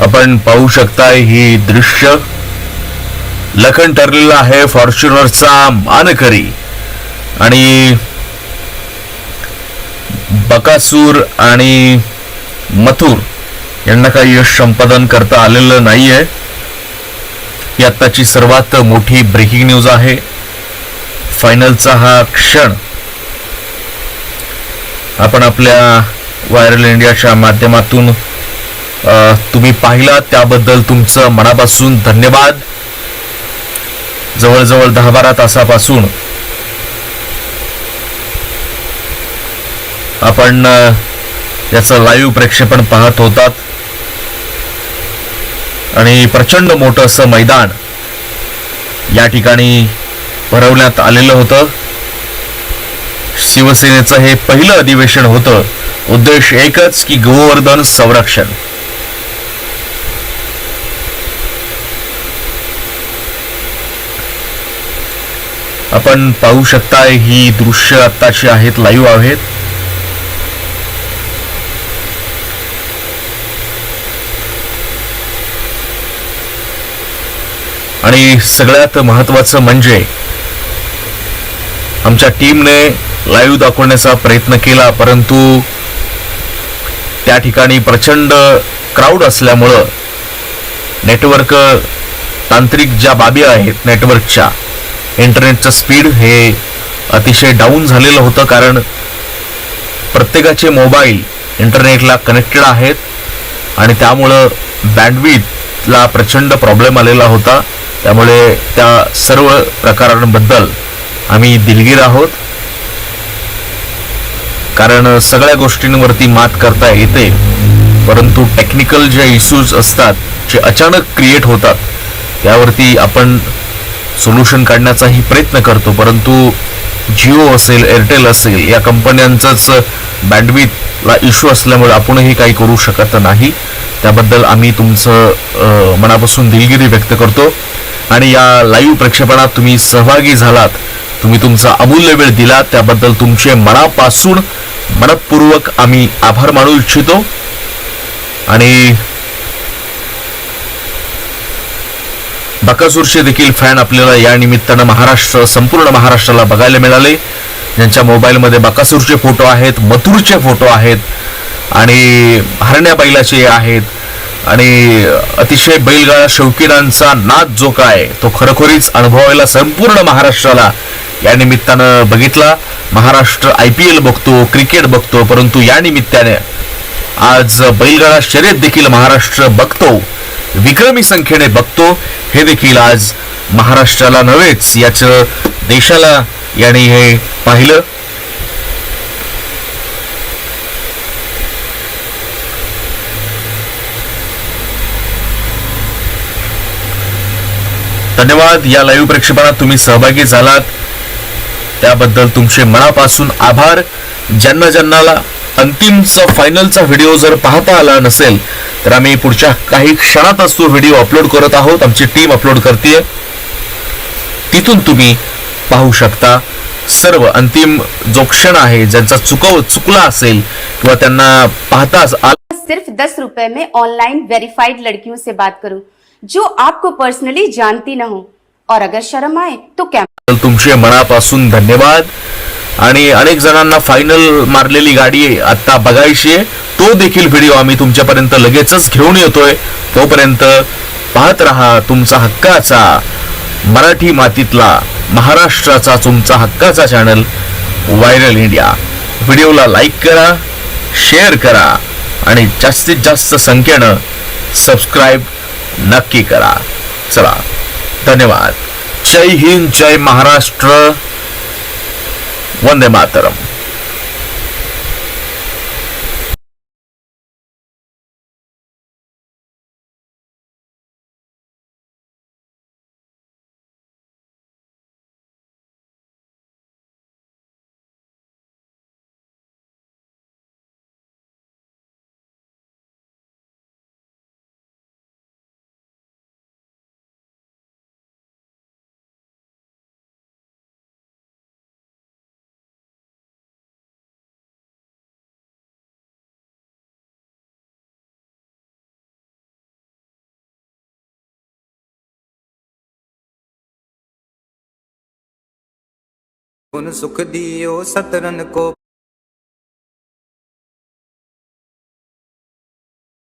आपण पाहू शकताय ही दृश्य. लखन ठरलेला आहे फॉर्च्युनरचा मानकरी. आणि बकासूर आणि मथुर यांना काही यश संपादन करता आलेलं नाहीये. ही आत्ताची सर्वात मोठी ब्रेकिंग न्यूज आहे. फायनलचा हा क्षण. आपण आपल्या व्हायरल इंडियाच्या माध्यमातून तुम्ही पाहिला त्याबद्दल तुमचं मनापासून धन्यवाद. जवळजवळ दहा बारा तासापासून आपण याचं लाईव्ह प्रक्षेपण पाहत होतात. आणि प्रचंड मोठं असं मैदान या ठिकाणी भरवण्यात आलेलं होतं. शिवसेनेचं हे पहिलं अधिवेशन होतं. उद्देश एकच की गोवर्धन संरक्षण. आपण पाहू शकताय ही दृश्य आत्ताची आहेत लाईव्ह आहेत. आणि सगळ्यात महत्वाचं म्हणजे आमच्या टीमने लाईव्ह दाखवण्याचा प्रयत्न केला परंतु त्या ठिकाणी प्रचंड क्राऊड असल्यामुळं नेटवर्क तांत्रिक ज्या बाबी आहेत नेटवर्कच्या इंटरनेटचं स्पीड हे अतिशय डाऊन झालेलं होतं कारण प्रत्येकाचे मोबाईल इंटरनेटला कनेक्टेड आहेत आणि त्यामुळं बँडविथला प्रचंड प्रॉब्लेम आलेला होता. त्यामुळे त्या सर्व प्रकारांबद्दल आम्ही दिलगीर आहोत. कारण सगळ्या गोष्टींवरती मात करता येते परंतु टेक्निकल जे इश्यूज असतात जे अचानक क्रिएट होतात त्यावरती आपण सोल्युशन काढण्याचाही प्रयत्न करतो परंतु जिओ असेल एअरटेल असेल या कंपन्यांचाच बँडविथला इश्यू असल्यामुळे आपणही काही करू शकत नाही. त्याबद्दल आम्ही तुमचं मनापासून दिलगिरी व्यक्त करतो. आणि या लाईव्ह प्रक्षेपणात तुम्ही सहभागी झालात तुम्ही तुमचा अमूल्य वेळ दिला त्याबद्दल तुमचे मनापासून मनपूर्वक आम्ही आभार मानू इच्छितो. आणि बकासूरचे देखील फॅन आपल्याला या निमित्तानं महाराष्ट्र संपूर्ण महाराष्ट्राला बघायला मिळाले. ज्यांच्या मोबाईलमध्ये बकासूरचे फोटो आहेत मथुरचे फोटो आहेत आणि हरण्या बैलाचे आहेत आणि अतिशय बैलगाळा शौकीनांचा नाद जो काय तो खरोखरीच अनुभवायला संपूर्ण महाराष्ट्राला या निमित्तानं बघितला. महाराष्ट्र आय पी एल बघतो क्रिकेट बघतो परंतु या निमित्ताने आज बैलगाडा शर्यत देखील महाराष्ट्र बघतो. विक्रमी संख्येने बघतो. हे देखील आज महाराष्ट्राला नव्हेच याचं देशाला याने हे पाहिलं. धन्यवाद. या लाईव्ह प्रक्षेपणात तुम्ही सहभागी झालात. त्याबद्दल तुमचे मनापासून आभार. ज्यांना जन्नाला अंतिमचा फायनलचा व्हिडिओ जर पाहता आला नसेल तर आम्ही पुढच्या काही क्षणातच तो व्हिडिओ अपलोड करत आहोत. आमची टीम अपलोड करते तिथून तुम्ही पाहू शकता सर्व अंतिम जो क्षण आहे ज्यांचा चुकव चुकला असेल किंवा त्यांना पाहताच आला सिर्फ दस रुपए में ऑनलाइन वेरीफाइड लड़कियों से बात करूं जो आपको पर्सनली जानती न हो। और अगर शर्म आए तो क्या तुमचे मनापासून धन्यवाद. आणि अनेक जणांना फायनल मारलेली गाडी आत्ता बघायची आहे. तो देखील व्हिडिओ आम्ही तुमच्यापर्यंत लगेचच घेऊन येतोय. तोपर्यंत पाहत राहा तुमचा हक्काचा मराठी मातीतला महाराष्ट्राचा तुमचा हक्काचा चॅनल व्हायरल इंडिया व्हिडिओला लाईक करा शेअर करा आणि जास्तीत जास्त संख्येनं सबस्क्राईब नक्की करा. चला धन्यवाद. जय हिंद जय महाराष्ट्र. വന്ദേ മാതരം ਗੁਣ ਸੁਖ ਦਿਓ ਸਤਰਨ ਕੋ